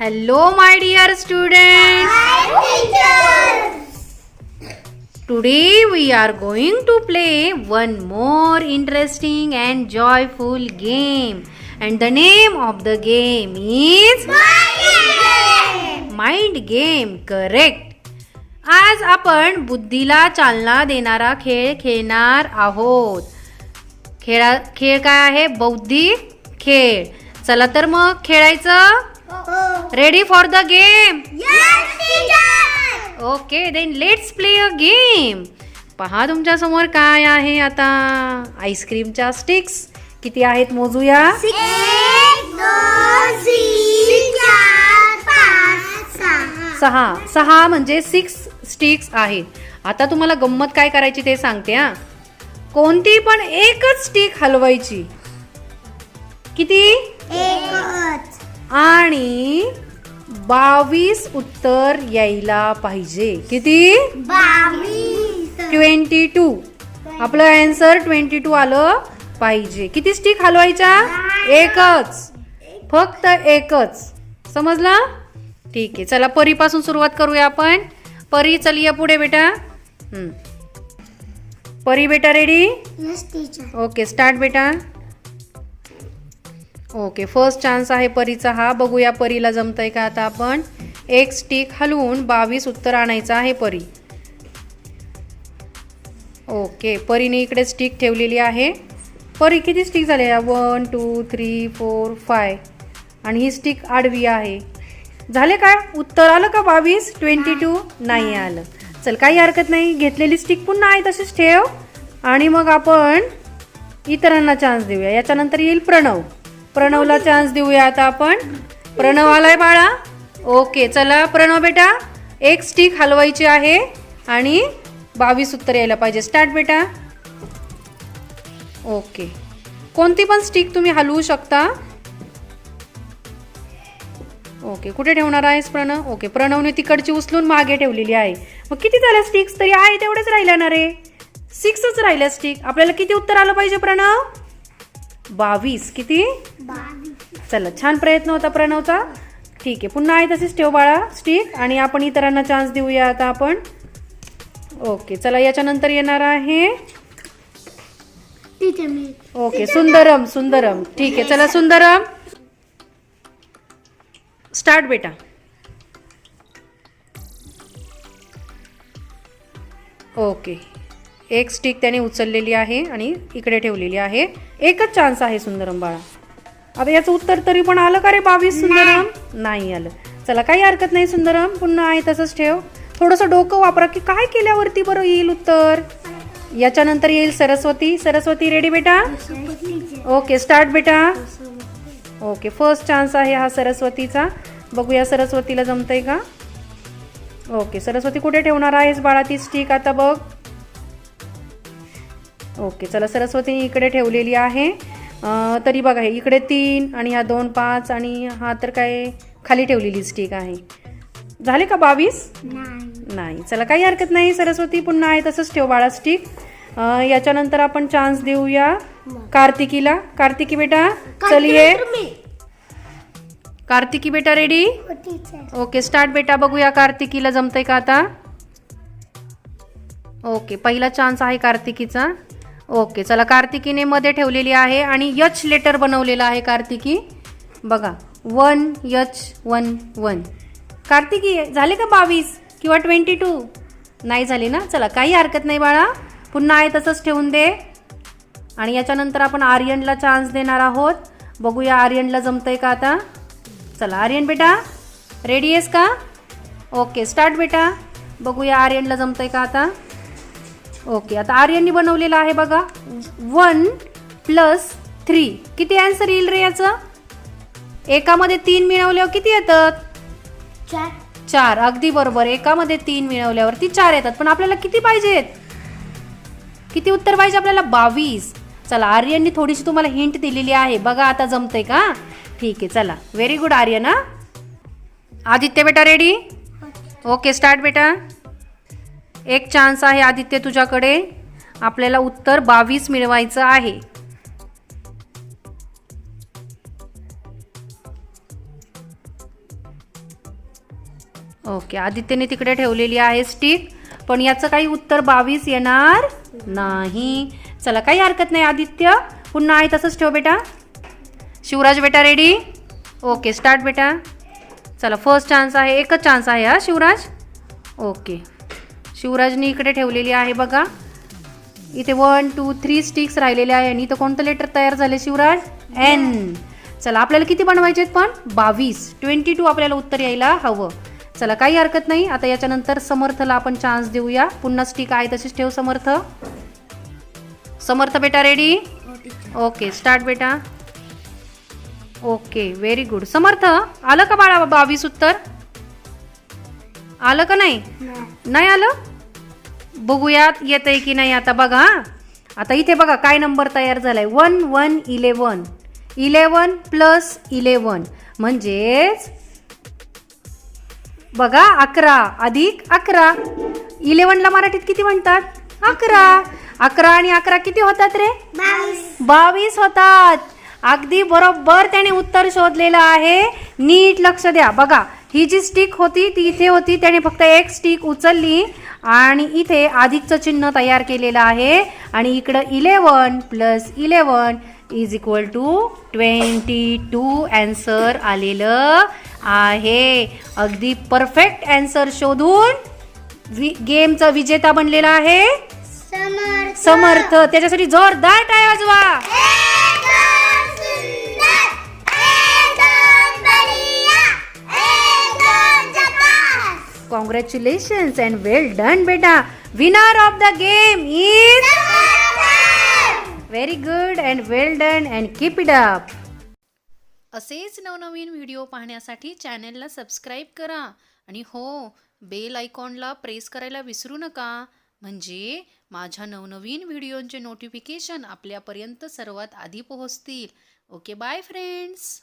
Hello my dear student today we are going to play one more interesting and joyful game and the name of the game is mind game correct आज आपण बुद्धीला चालना देणारा खेळ खेळणार आहोत. खेळा खेळ काय आहे? बौद्धिक खेळ. चला तर मग खेळायचं. Ready for the game okay then let's play a game पहा तुमच्यासमोर काय आहे आता. आईस्क्रीमच्या स्टिक्स किती आहेत मोजूया? सहा. सहा. म्हणजे सिक्स स्टिक्स आहेत. आता तुम्हाला गंमत काय करायची ते सांगते हा. कोणती पण एकच स्टिक हलवायची. किती? आणि बावीस उत्तर यायला पाहिजे. किती? Twenty two. आपलं आन्सर ट्वेंटी टू आलं पाहिजे. किती स्टिक हलवायच्या? एकच. फक्त एकच. समजला? ठीक आहे चला परीपासून सुरुवात करूया आपण. परी चल या पुढे बेटा. हम्म. परी बेटा रेडी ओके स्टार्ट बेटा. ओके फर्स्ट चान्स आहे परीचा हा. बघूया परीला जमतंय का आता आपण. एक स्टिक हलवून बावीस उत्तर आणायचं आहे परी. ओके परीने इकडे स्टिक ठेवलेली आहे. परी किती स्टिक झाले? One two three four five आणि ही स्टिक आडवी आहे. झाले काय उत्तर आलं का बावीस? ट्वेंटी टू नाही. आलं. चल काही हरकत नाही. घेतलेली स्टिक पुन्हा आहे तशीच ठेव. आणि मग आपण इतरांना चान्स देऊया. याच्यानंतर येईल प्रणव. प्रणवला चान्स देऊया आता आपण. प्रणव आलाय बाळा. ओके चला प्रणव बेटा. एक स्टिक हलवायची आहे आणि बावीस उत्तर यायला पाहिजे. स्टार्ट बेटा. ओके. कोणती पण स्टिक तुम्ही हलवू शकता. ओके कुठे ठेवणार आहेस प्रणव? ओके प्रणवने तिकडची उचलून मागे ठेवलेली आहे. मग किती झाल्या स्टिक्स तरी आहे तेवढेच राहिल्या ना रे. सिक्सच राहिल्या स्टिक आपल्याला किती उत्तर आलं पाहिजे प्रणव? बावीस. किती? चला छान प्रयत्न होता प्रणवचा. ठीक आहे पुन्हा आहे तसेच ठेव बाळा स्टिक आणि आपण इतरांना चान्स देऊया आता आपण. ओके चला याच्यानंतर येणार आहे. ओके सुंदरम सुंदरम. ठीक आहे चला सुंदरम. स्टार्ट बेटा. ओके. एक स्टिक त्याने उचललेली आहे आणि इकडे ठेवलेली आहे. एकच चान्स आहे सुंदरम बाळा. आता याचं उत्तर तरी पण आलं का रे बावीस सुंदरम? नाही. आलं. चला काही हरकत नाही सुंदरम. पुन्हा आहे तसंच ठेव. थोडंसं डोकं वापरा की काय केल्यावरती बरं येईल उत्तर? याच्यानंतर येईल सरस्वती. सरस्वती रेडी बेटा? ओके स्टार्ट बेटा. ओके फर्स्ट चान्स आहे हा सरस्वतीचा. बघूया सरस्वतीला जमतंय का? ओके सरस्वती कुठे ठेवणार आहेस बाळा ती स्टिक आता बघ. ओके चला सरस्वतीने इकडे ठेवलेली आहे. तरी बघा हे इकडे तीन आणि ह्या दोन पाच आणि हा तर काय खाली ठेवलेली स्टिक आहे. झाले का बावीस? नाही. चला काही हरकत नाही. सरस्वती पुन्हा आहे तसंच ठेव बाळा स्टिक याच्यानंतर आपण चान्स देऊया. कार्तिकीला? कार्तिकी बेटा चलिये. कार्तिकी बेटा रेडी ओके स्टार्ट बेटा बघूया कार्तिकीला जमतंय का आता? ओके पहिला चान्स आहे कार्तिकीचा. ओके चला कार्तिकीने मध्ये ठेवलेली आहे आणि यच लेटर बनवलेलं आहे कार्तिकी. बघा वन यच वन वन कार्तिकी झाले का बावीस किंवा ट्वेंटी टू नाही झाली ना? चला काही हरकत नाही बाळा. पुन्हा आहे तसंच ठेवून दे. आणि याच्यानंतर आपण आर्यनला चान्स देणार आहोत. बघूया आर्यनला जमतंय का आता? चला आर्यन बेटा रेडी आहेस का? ओके स्टार्ट बेटा. बघूया आर्यनला जमतंय का आता? ओके आता आर्यननी बनवलेलं आहे बघा. वन प्लस थ्री किती आन्सर येईल रे याचं? एकामध्ये तीन मिळवल्यावर किती येतात? चार. अगदी बरोबर. एकामध्ये तीन मिळवल्यावरती चार येतात. पण आपल्याला किती पाहिजेत? किती उत्तर पाहिजे आपल्याला? बावीस. चला आर्यननी थोडीशी तुम्हाला हिंट दिलेली आहे. बघा आता जमतंय का? ठीक आहे चला. व्हेरी गुड आर्यन हा? आदित्य बेटा रेडी ओके स्टार्ट बेटा. एक चान्स आहे आदित्य तुझ्याकडे. आपल्याला उत्तर बावीस मिळवायचं आहे. ओके आदित्यने तिकडे ठेवलेली आहे स्टिक पण याचं काही उत्तर बावीस येणार नाही. चला काही हरकत नाही आदित्य. पुन्हा आहे तसंच ठेव बेटा. शिवराज बेटा रेडी ओके स्टार्ट बेटा. चला फर्स्ट चान्स आहे एकच चान्स आहे हा शिवराज? ओके शिवराजनी इकडे ठेवलेली आहे बघा. इथे वन टू थ्री स्टिक्स राहिलेले आहे आणि इथं कोणतं लेटर तयार झाले शिवराज? एन चला आपल्याला किती बनवायचे आहेत पण? बावीस. ट्वेंटी टू आपल्याला उत्तर यायला हवं. चला काही हरकत नाही. आता याच्यानंतर समर्थला आपण चान्स देऊया. पुन्हा स्टिक आहे तशीच ठेव समर्थ. समर्थ बेटा रेडी ओके स्टार्ट बेटा. ओके व्हेरी गुड समर्थ आलं का बाळा बावीस उत्तर? आलं का नाही? नाही. आलं? बघूयात येतंय की नाही आता बघा. आता इथे बघा काय नंबर तयार झालाय. One one eleven eleven plus eleven म्हणजेच बघा अकरा. अधिक अकरा. इलेवनला मराठीत किती म्हणतात? अकरा. अकरा आणि अकरा किती होतात रे? बावीस. होतात. अगदी बरोबर त्याने उत्तर शोधलेलं आहे. नीट लक्ष द्या. बघा ही जी स्टिक होती ती इथे होती. त्याने फक्त एक स्टिक उचलली आणि इथे अधिकचं चिन्ह तयार केलेलं आहे. आणि इकडं eleven plus eleven is equal to twenty two answer आलेलं आहे. अगदी परफेक्ट अँसर शोधून गेमचा विजेता बनलेला आहे? समर्थ. समर्थ. त्याच्यासाठी जोरदार टाळ्या वाजवा. कॉंग्रॅच्युलेशन्स अँड वेल डन बेटा. Winner of the game is very good and well done and keep it up असेच नवनवीन व्हिडिओ पाहण्यासाठी चॅनेलला सबस्क्राईब करा. आणि हो बेल आयकॉनला प्रेस करायला विसरू नका. म्हणजे माझ्या नवनवीन व्हिडिओंचे नोटिफिकेशन आपल्यापर्यंत सर्वात आधी पोहोचतील. Okay bye friends